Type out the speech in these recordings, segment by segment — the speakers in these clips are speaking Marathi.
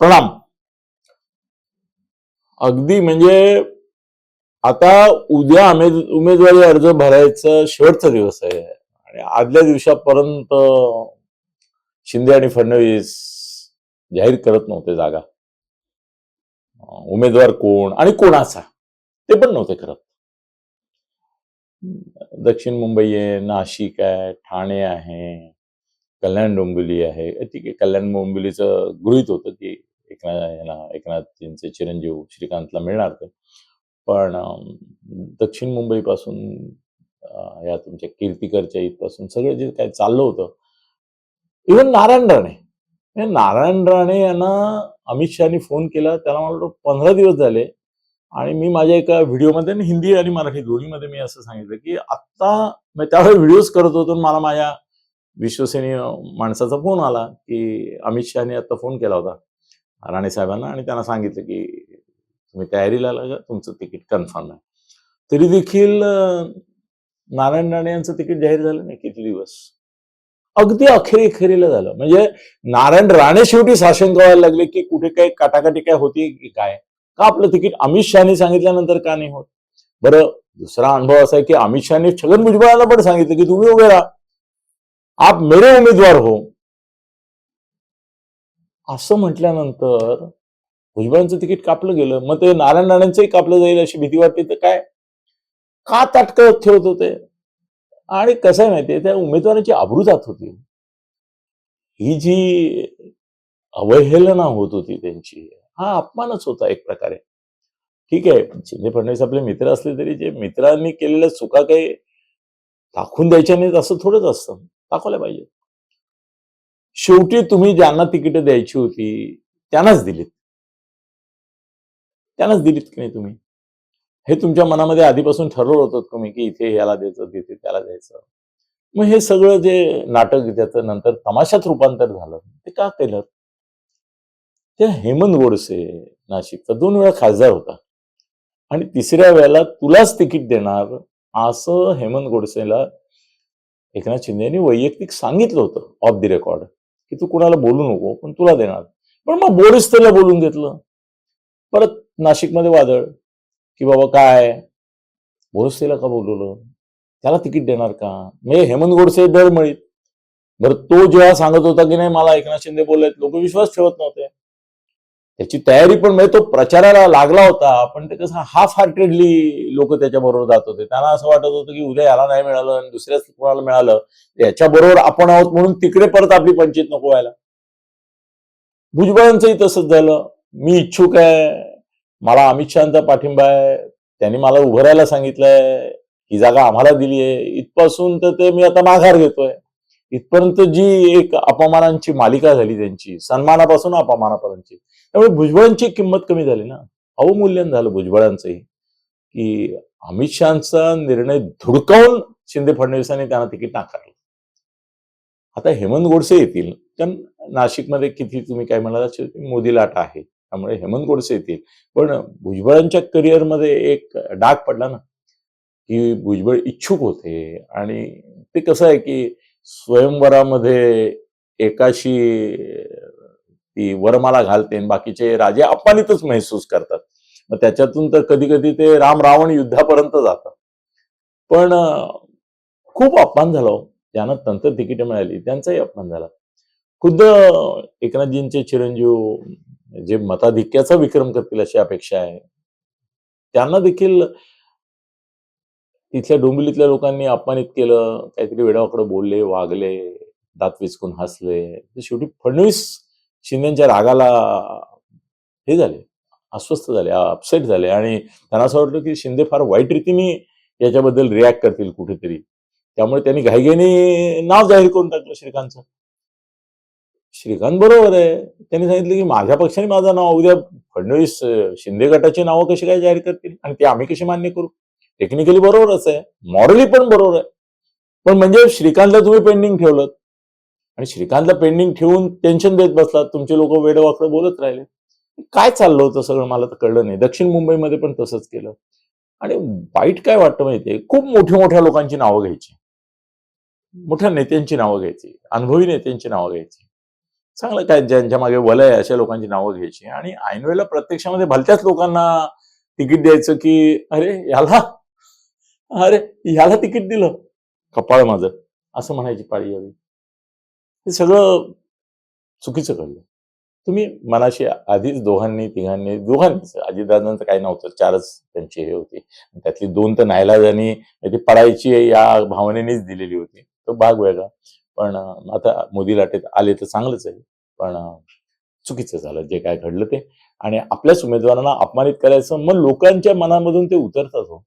प्रणाम. अगदी म्हणजे आता उद्या उमेदवारी अर्ज भरायचा शेवटचा दिवस आहे. आणि आदल्या दिवसापर्यंत शिंदे आणि फडणवीस जाहीर करत नव्हते जागा. उमेदवार कोण आणि कोणाचा ते पण नव्हते करत. दक्षिण मुंबई आहे नाशिक आहे ठाणे आहे कल्याण डोंबिवली आहे. ठीक आहे. कल्याण डोंबिवलीचं गृहित होतं की एकनाथ यांना एकनाथजींचे चिरंजीव श्रीकांतला मिळणार ते. पण दक्षिण मुंबईपासून या तुमच्या कीर्तिकरच्या इथपासून सगळं जे काय चाललं होतं इव्हन नारायण राणे. म्हणजे नारायण राणे यांना अमित शहानी फोन केला. त्याला मला वाटतं पंधरा दिवस झाले. आणि मी माझ्या एका व्हिडिओमध्ये आणि हिंदी आणि मराठी दोन्हीमध्ये मी असं सांगितलं की आत्ता मी त्यावेळी व्हिडिओज करत होतो आणि मला माझ्या विश्वसनीय माणसाचा फोन आला की अमित शहाने आता फोन केला होता राणे साहेबांना आणि त्यांना सांगितलं की तुम्ही तयारीला लागा तुमचं तिकीट कन्फर्म आहे. तरी देखील नारायण राणे यांचं तिकीट जाहीर झालं नाही किती दिवस? अगदी अखेरी अखेरीला झालं. म्हणजे नारायण राणे शेवटी शासन करायला लागले की कुठे काही काटाकाटी काय होती की काय? का आपलं तिकीट अमित शहाने सांगितल्यानंतर का नाही होत? बरं दुसरा अनुभव असा आहे की अमित शहाने छगन भुजबळांना पण सांगितलं की तुम्ही उभे राहा. आप मेरे उमेदवार हो. असं म्हटल्यानंतर भुजबळांचं तिकीट कापलं गेलं. मग ते नारायण राणेंचंही कापलं जाईल अशी भीती वाटते तर काय? का ताटकळत ठेवत होते? आणि कसं आहे माहितीये त्या उमेदवाराची आबरू जात होती. ही जी अवहेलना होत होती त्यांची हा अपमानच होता एक प्रकारे. ठीक आहे शिंदे फडणवीस आपले मित्र असले तरी जे मित्रांनी केलेल्या चुका काही दाखवून द्यायच्या नाहीत असं थोडंच असतं. दाखवल्या पाहिजे. शेवटी तुम्ही ज्यांना तिकीट द्यायची होती त्यांनाच दिलीत. त्यांनाच दिलीत की नाही तुम्ही? हे तुमच्या मनामध्ये आधीपासून ठरवलं होतं तुम्ही की इथे याला द्यायचं तिथे त्याला द्यायचं? मग हे सगळं जे नाटक त्याचं नंतर तमाशात रूपांतर झालं. ते का केलं? त्या हेमंत गोडसे नाशिकचा दोन वेळा खासदार होता. आणि तिसऱ्या वेळेला तुलाच तिकीट देणार असं हेमंत गोडसेला एकनाथ शिंदे यांनी वैयक्तिक सांगितलं होतं ऑफ दी रेकॉर्ड की तू कुणाला बोलू नको पण तुला देणार. पण मग बोरिस त्याला बोलून घेतलं. परत नाशिकमध्ये वादळ की बाबा काय? बोरस्तेला का बोलवलं? त्याला तिकीट देणार का? म्हणजे हेमंत गोडसे दळमळीत बरं तो जेव्हा सांगत होता की नाही मला एकनाथ शिंदे बोललेत लोक विश्वास ठेवत नव्हते. त्याची तयारी पण म्हणजे तो प्रचाराला लागला होता पण ते कसं हाफ हार्टेडली लोक त्याच्याबरोबर जात होते. त्यांना असं वाटत होतं की उद्या याला नाही मिळालं आणि दुसऱ्याच कोणाला मिळालं याच्या बरोबर आपण आहोत म्हणून तिकडे परत आपली पंचायत नको व्हायला. भुजबळांचंही तसंच झालं. मी इच्छुक आहे. मला अमित शहाचा पाठिंबा आहे. त्यांनी मला उभं राहायला सांगितलंय. ही जागा आम्हाला दिली आहे इथपासून तर ते मी आता माघार घेतोय. इथपर्यंत जी एक अपमानांची मालिका झाली त्यांची सन्मानापासून अपमानापर्यंतची त्यामुळे भुजबळांची किंमत कमी झाली ना. अवमूल्यन झालं भुजबळांचंही. की अमित शहाचा निर्णय धुडकावून शिंदे फडणवीसांनी त्यांना तिकीट नाकारलं. आता हेमंत गोडसे येतील कारण नाशिकमध्ये किती तुम्ही काय म्हणाला मोदी लाट आहे. त्यामुळे हेमंत गोडसे येतील. पण भुजबळांच्या करिअरमध्ये एक डाग पडला ना की भुजबळ इच्छुक होते. आणि ते कसं आहे की स्वयंवरामध्ये एकाशी ती वरमाला घालते बाकीचे राजे अपमानितच महसूस करतात. मग त्याच्यातून तर कधी कधी ते राम रावण युद्धापर्यंत जातात. पण खूप अपमान झाला हो. ज्यांना तंत्र तिकीट मिळाली त्यांचाही अपमान झाला. खुद्द एकनाथजींचे चिरंजीव जे मताधिक्याचा विक्रम करतील अशी अपेक्षा आहे त्यांना देखील तिथल्या डोंबिवलीतल्या लोकांनी अपमानित केलं काहीतरी वेडावाकडं बोलले वागले दात विचकून हसले. तर शेवटी फडणवीस शिंदेच्या रागाला हे झाले अस्वस्थ झाले अपसेट झाले. आणि त्यांना असं वाटलं की शिंदे फार वाईट रीतीने याच्याबद्दल रिॲक्ट करतील कुठेतरी. त्यामुळे त्यांनी घाईघाईने नाव जाहीर करून टाकलं श्रीकांतचं. श्रीकांत बरोबर आहे. त्यांनी सांगितलं की माझ्या पक्षाने माझं नाव उद्या फडणवीस शिंदे गटाची नावं कशी काय जाहीर करतील? आणि ते आम्ही कशी मान्य करू? टेक्निकली बरोबरच आहे. मॉरली पण बरोबर आहे. पण म्हणजे श्रीकांतला तुम्ही पेंडिंग ठेवलं आणि श्रीकांतला पेंडिंग ठेवून टेन्शन देत बसलात. तुमचे लोक वेडवाकडं बोलत राहिले. काय चाललं होतं सगळं? मला तर कळलं नाही. दक्षिण मुंबईमध्ये पण तसंच केलं. आणि वाईट काय वाटतं माहितीये? खूप मोठ्या मोठ्या लोकांची नावं घ्यायची. मोठ्या नेत्यांची नावं घ्यायची. अनुभवी नेत्यांची नावं घ्यायची. चांगलं काय ज्यांच्या मागे वलय आहे अशा लोकांची नावं घ्यायची. आणि ऐनवेळेला प्रत्यक्षामध्ये भलत्याच लोकांना तिकीट द्यायचं की अरे याला अरे याला तिकीट दिलं. कपाळ माझं असं म्हणायची पाळी यावी. हे सगळं चुकीचं कळलं तुम्ही मनाशी आधीच दोघांनी तिघांनी दोघांनीच अजितदादांचं काही नव्हतं चारच त्यांची हे होती. त्यातली दोन तर नायलाजानी ती पडायची या भावनेनेच दिलेली होती. तो भाग वेगळा. पण आता मोदी लाटेत आले तर चांगलंच आहे. पण चुकीचं झालं जे काय घडलं ते. आणि आपल्याच उमेदवारांना अपमानित करायचं मग लोकांच्या मनामधून ते उतरतात हो.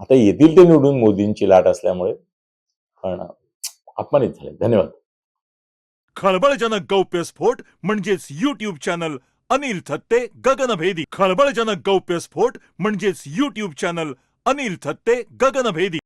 आता येतील ते निवडून मोदींची लाट असल्यामुळे पण अपमानित झाले. धन्यवाद. खळबळजनक गौप्यस्फोट म्हणजेच युट्यूब चॅनल अनिल थत्ते गगनभेदी. खळबळजनक गौप्यस्फोट म्हणजेच युट्यूब चॅनल अनिल थत्ते गगनभेदी.